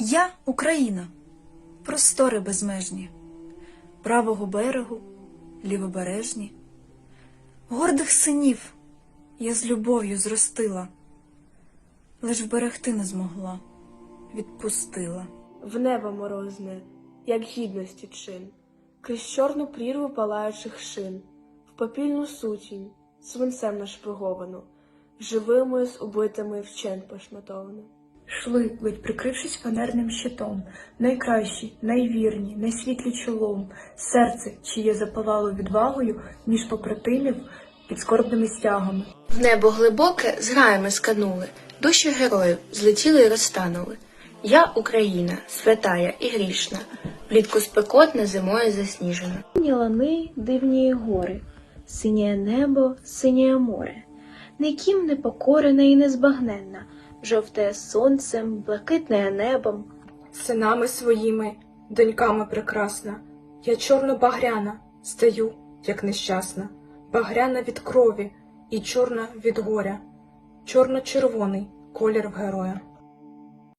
Я Україна, простори безмежні, правого берегу, лівобережні, гордих синів я з любов'ю зростила, лиш вберегти не змогла, відпустила. в небо морозне, як гідності чин, крізь чорну прірву палаючих шин, в попільну сутінь, свинцем нашпиговану, живими з убитими вчен пошматовану. Шли, ледь прикрившись фанерним щитом, найкращі, найвірні, найсвітлі чолом, серце, чиє запалало відвагою між побратимів під скорбними стягами. В небо глибоке з граями сканули, душі героїв злетіли й розтанули. Я Україна, святая і грішна, влітку спекотна, зимою засніжена. Сині лани, дивні гори, синє небо, синє море, ніким не покорена і незбагненна, жовте сонцем, блакитне небом, синами своїми, доньками прекрасна. Я чорно-багряна, стаю, як нещасна, багряна від крові і чорна від горя, чорно-червоний колір в героя.